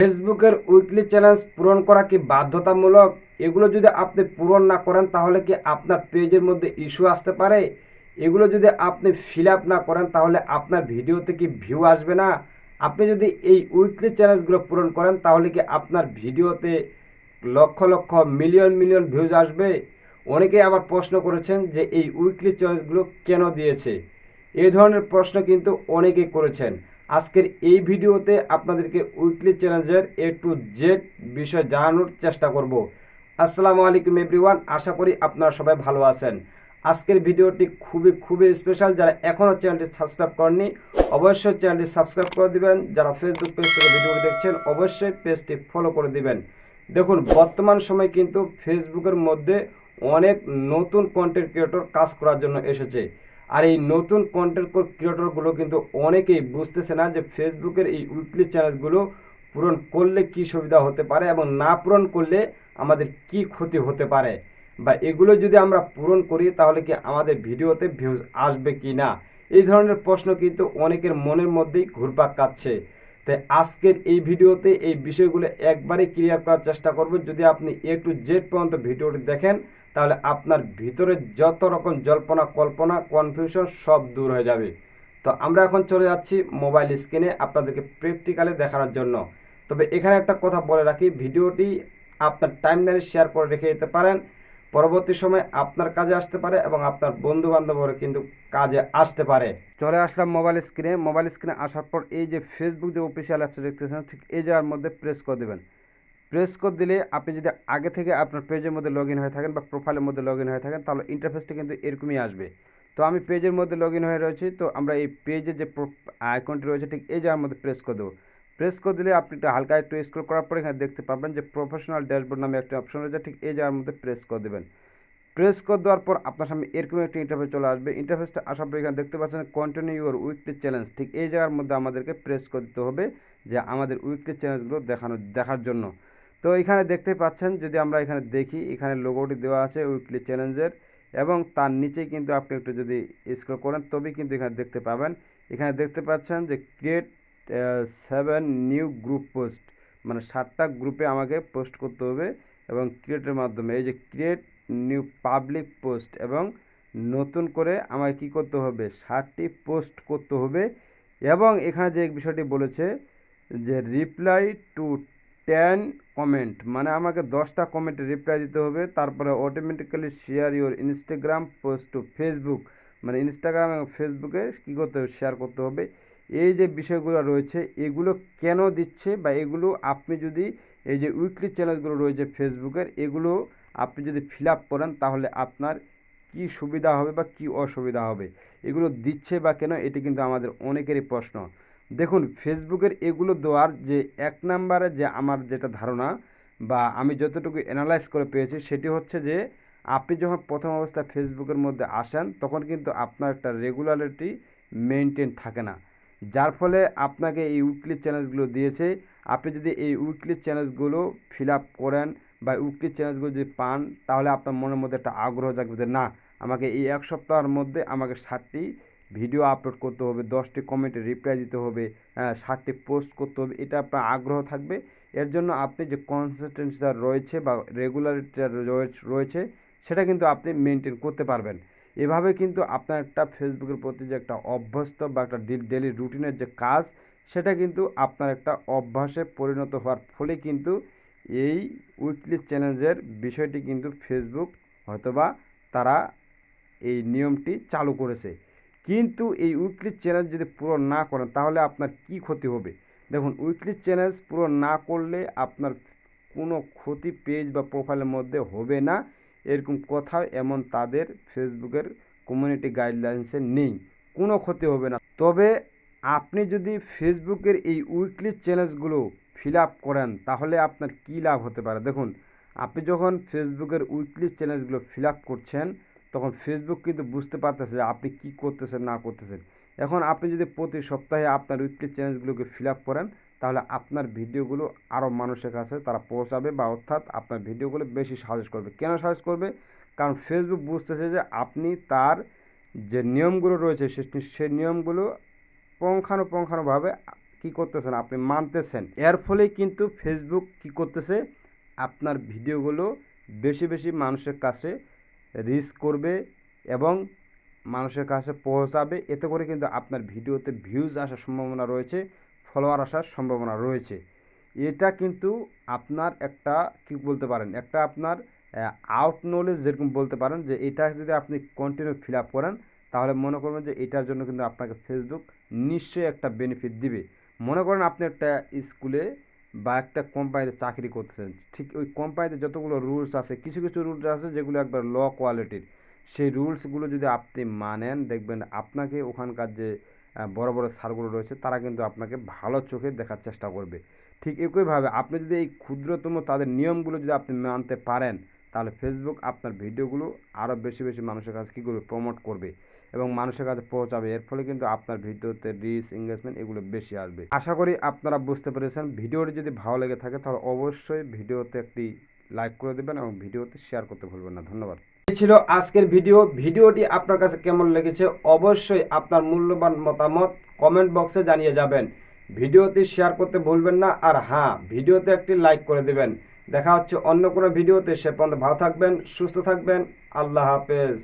ফেসবুকের weekly challenge পূরণ করা কি বাধ্যতামূলক? এগুলো যদি আপনি পূরণ না করেন, তাহলে কি আপনার পেজের মধ্যে ইস্যু আসতে পারে? এগুলো যদি আপনি ফিল আপ না করেন, তাহলে আপনার ভিডিওতে কি ভিউ আসবে না? আপনি যদি এই উইকলি চ্যালেঞ্জগুলো পূরণ করেন, তাহলে কি আপনার ভিডিওতে lakh lakh million million views আসবে? অনেকে আবার প্রশ্ন করেছেন যে এই উইকলি চ্যালেঞ্জগুলো কেন দিয়েছে? এই ধরনের প্রশ্ন কিন্তু অনেকেই করেছেন। আজকের এই ভিডিওতে আপনাদেরকে উইকলি চ্যালেঞ্জের এ টু জেড বিষয় জানানোর চেষ্টা করব। আসসালামু আলাইকুম এভরিওয়ান, আশা করি আপনারা সবাই ভালো আছেন। আজকের ভিডিওটি খুবই খুবই স্পেশাল যারা এখনও চ্যানেলটি সাবস্ক্রাইব করেননি, অবশ্যই চ্যানেলটি সাবস্ক্রাইব করে দিবেন। যারা ফেসবুক পেজ থেকে ভিডিওটি দেখছেন, অবশ্যই পেজটি ফলো করে দিবেন। দেখুন, বর্তমান সময় কিন্তু ফেসবুকের মধ্যে অনেক নতুন কন্টেন্ট ক্রিয়েটর কাজ করার জন্য এসেছে। আর এই নতুন কন্টেন্ট ক্রিয়েটরগুলো কিন্তু অনেকেই বুঝতেছে না যে ফেসবুকের এই উইকলি চ্যানেলগুলো পূরণ করলে কি সুবিধা হতে পারে এবং না পূরণ করলে আমাদের কি ক্ষতি হতে পারে? বা এগুলো যদি আমরা পূরণ করি তাহলে কি আমাদের ভিডিওতে ভিউজ আসবে কি না এই ধরনের প্রশ্ন কিন্তু অনেকের মনের মধ্যেই ঘুরপাক কাচ্ছে তাই আজকের এই ভিডিওতে এই বিষয়গুলো একবারে ক্লিয়ার করার চেষ্টা করব। যদি আপনি এ টু জেড পর্যন্ত ভিডিওটি দেখেন, তাহলে আপনার ভিতরে যত রকম জল্পনা, কল্পনা কনফিউশন সব দূর হয়ে যাবে। তো আমরা এখন চলে যাচ্ছি মোবাইল স্ক্রিনে আপনাদেরকে প্র্যাকটিক্যালি দেখানোর জন্য। তবে এখানে একটা কথা বলে রাখি, ভিডিওটি আপনার টাইমলাইনে শেয়ার করে রেখে দিতে পারেন। পরবর্তী সময় আপনার কাজে আসতে পারে এবং আপনার বন্ধু বান্ধবেরও কিন্তু কাজে আসতে পারে। চলে আসলাম মোবাইল স্ক্রিনে মোবাইল স্ক্রিনে আসার পর এই যে ফেসবুক যে অফিসিয়াল অ্যাপস দেখতেছেন, ঠিক এই জায়গার মধ্যে প্রেস করে দেবেন। প্রেস কোড দিলে আপনি যদি আগে থেকে আপনার পেজের মধ্যে লগ হয়ে থাকেন বা প্রোফাইলের মধ্যে লগ হয়ে থাকেন, তাহলে ইন্টারফেসটা কিন্তু এরকমই আসবে। তো আমি পেজের মধ্যে লগ হয়ে রয়েছি, তো আমরা এই পেজের যে আইকনটি রয়েছে, ঠিক এই জায়গার মধ্যে প্রেস করে দেবো। প্রেস করে দিলে আপনি একটু হালকা একটু স্ক্রল করার পর এখানে দেখতে পাবেন যে প্রফেশনাল ড্যাশবোর্ড নামে একটা অপশন রয়েছে। ঠিক এই জায়গার মধ্যে প্রেস করে দেবেন। প্রেস করে দেওয়ার পর আপনার সামনে এরকম একটা ইন্টারফেস চলে আসবে। ইন্টারফেসটা আসার পর এখানে দেখতে পাচ্ছেন কন্টিনিউ ইউর উইকলি চ্যালেঞ্জ ঠিক এই জায়গার মধ্যে আমাদেরকে প্রেস করে দিতে হবে যে আমাদের উইকলি চ্যালেঞ্জগুলো দেখানো, দেখার জন্য। তো এখানে দেখতে পাচ্ছেন যদি আমরা এখানে দেখি, এখানে লোগোটি দেওয়া আছে উইকলি চ্যালেঞ্জের এবং তার নিচেই কিন্তু আপনি একটু যদি স্ক্রল করেন তবেই কিন্তু এখানে দেখতে পাবেন। এখানে দেখতে পাচ্ছেন যে create seven new group post মানে সাতটা গ্রুপে আমাকে পোস্ট করতে হবে এবং ক্রিয়েটের মাধ্যমে। এই যে ক্রিয়েট নিউ পাবলিক পোস্ট এবং নতুন করে আমাকে কী করতে হবে? ষাটটি পোস্ট করতে হবে এবং এখানে যে বিষয়টি বলেছে যে রিপ্লাই টু টেন কমেন্ট মানে আমাকে দশটা কমেন্টে রিপ্লাই দিতে হবে। তারপরে automatically share your Instagram post to Facebook মানে ইনস্টাগ্রাম এবং ফেসবুকে কী করতে হবে? শেয়ার করতে হবে। এই যে বিষয়গুলো রয়েছে, এগুলো কেন দিচ্ছে বা এগুলো আপনি যদি এই যে উইকলি চ্যানেলগুলো রয়েছে ফেসবুকের এগুলো আপনি যদি ফিল করেন তাহলে আপনার কি সুবিধা হবে বা কি অসুবিধা হবে? এগুলো দিচ্ছে বা কেন, এটি কিন্তু আমাদের অনেকেরই প্রশ্ন। দেখুন ফেসবুকের এগুলো দেওয়ার যে এক নম্বরে যে আমার যেটা ধারণা বা আমি যতটুকু অ্যানালাইজ করে পেয়েছি, সেটি হচ্ছে যে আপনি যখন প্রথম অবস্থায় ফেসবুকের মধ্যে আসেন, তখন কিন্তু আপনার একটা রেগুলারিটি মেনটেন থাকে না। যার ফলে আপনাকে এই উইকলি চ্যানেলগুলো দিয়েছে। আপনি যদি এই উইকলি চ্যানেলগুলো ফিল আপ করেন বা উইকলি চ্যানেলগুলো যদি পান, তাহলে আপনার মনের মধ্যে একটা আগ্রহ জাগবে যে, না, আমাকে এই এক সপ্তাহের মধ্যে আমাকে ষাটটি ভিডিও আপলোড করতে হবে, দশটি কমেন্টে রিপ্লাই দিতে হবে হ্যাঁ ষাটটি পোস্ট করতে হবে। এটা আপনার আগ্রহ থাকবে। এর জন্য আপনি যে কনসিস্টেন্সিটা রয়েছে বা রেগুলারিটিটা রয়েছে সেটা কিন্তু আপনি মেনটেন করতে পারবেন। এভাবে কিন্তু আপনার একটা ফেসবুকের প্রতি যে একটা অভ্যস্ত বা একটা ডেলি রুটিনের যে কাজ, সেটা কিন্তু আপনার একটা অভ্যাসে পরিণত হওয়ার ফলে কিন্তু এই উইকলি চ্যালেঞ্জের বিষয়টি কিন্তু ফেসবুক হয়তোবা তারা এই নিয়মটি চালু করেছে। কিন্তু এই উইকলি চ্যালেঞ্জ যদি পূরণ না করেন, তাহলে আপনার কি ক্ষতি হবে? দেখুন উইকলি চ্যালেঞ্জ পূরণ না করলে আপনার কোনো ক্ষতি পেজ বা প্রোফাইলের মধ্যে হবে না। এরকম কোথাও এমন তাদের ফেসবুকের কমিউনিটি গাইডলাইন্সে নেই। কোনো ক্ষতি হবে না। তবে আপনি যদি ফেসবুকের এই উইকলি চ্যালেঞ্জগুলো ফিল আপ করেন, তাহলে আপনার কী লাভ হতে পারে? দেখুন, আপনি যখন ফেসবুকের উইকলি চ্যালেঞ্জগুলো ফিল আপ করছেন, তখন ফেসবুক কিন্তু বুঝতে পারতেছে যে আপনি কী করতেছেন, না করতেছেন। এখন আপনি যদি প্রতি সপ্তাহে আপনার উইকলি চ্যালেঞ্জগুলোকে ফিল আপ করেন তাহলে আপনার ভিডিওগুলো আরও মানুষের কাছে তারা পৌঁছাবে বা অর্থাৎ আপনার ভিডিওগুলো বেশি সাজেস্ট করবে। কেন সাজেস্ট করবে? কারণ ফেসবুক বুঝতেছে যে আপনি তার যে নিয়মগুলো রয়েছে সে নিয়মগুলো পুঙ্খানুপুঙ্খানুভাবে কি করতেছেন আপনি মানতেছেন। এর ফলে কিন্তু ফেসবুক কি করতেছে? আপনার ভিডিওগুলো বেশি বেশি মানুষের কাছে রিচ করবে এবং মানুষের কাছে পৌঁছাবে। এতে করে কিন্তু আপনার ভিডিওতে ভিউজ আসার সম্ভাবনা রয়েছে। ফলোয়ার আসার সম্ভাবনা রয়েছে। এটা কিন্তু আপনার একটা, কি বলতে পারেন, একটা আপনার আউট নলেজ যেরকম বলতে পারেন, যে এটা যদি আপনি কন্টিনিউ ফিল আপ করেন, তাহলে মনে করবেন যে এটার জন্য কিন্তু আপনাকে ফেসবুক নিশ্চয়ই একটা বেনিফিট দিবে। মনে করেন আপনি একটা স্কুলে বা একটা কোম্পানিতে চাকরি করতেছেন, ঠিক ওই কোম্পানিতে যতগুলো রুলস আছে, কিছু কিছু রুলস আছে যেগুলো একবার ল কোয়ালিটির সেই রুলসগুলো যদি আপনি মানেন, দেখবেন আপনাকে ওখানকার যে বড় বড় সারগুলো রয়েছে, তারা কিন্তু আপনাকে ভালো চোখে দেখার চেষ্টা করবে। ঠিক একইভাবে আপনি যদি এই ক্ষুদ্রতম তাদের নিয়মগুলো যদি আপনি মানতে পারেন, তাহলে ফেসবুক আপনার ভিডিওগুলো আরও বেশি বেশি মানুষের কাছে কী করবে? প্রমোট করবে এবং মানুষের কাছে পৌঁছাবে। এর ফলে কিন্তু আপনার ভিডিওতে রিচ এঙ্গেজমেন্ট এগুলো বেশি আসবে। আশা করি আপনারা বুঝতে পেরেছেন। ভিডিওটি যদি ভালো লেগে থাকে, তাহলে অবশ্যই ভিডিওতে একটি লাইক করে দেবেন এবং ভিডিওতে শেয়ার করতে ভুলবেন না। ধন্যবাদ। ছিল আজকের ভিডিও। ভিডিওটি আপনার কাছে কেমন লেগেছে অবশ্যই আপনার মূল্যবান মতামত কমেন্ট বক্সে জানিয়ে যাবেন। ভিডিওটি শেয়ার করতে ভুলবেন না আর হ্যাঁ ভিডিওতে একটি লাইক করে দেবেন। দেখা হচ্ছে অন্য কোনো ভিডিওতে। সে পর্যন্ত ভালো থাকবেন, সুস্থ থাকবেন। আল্লাহ হাফেজ।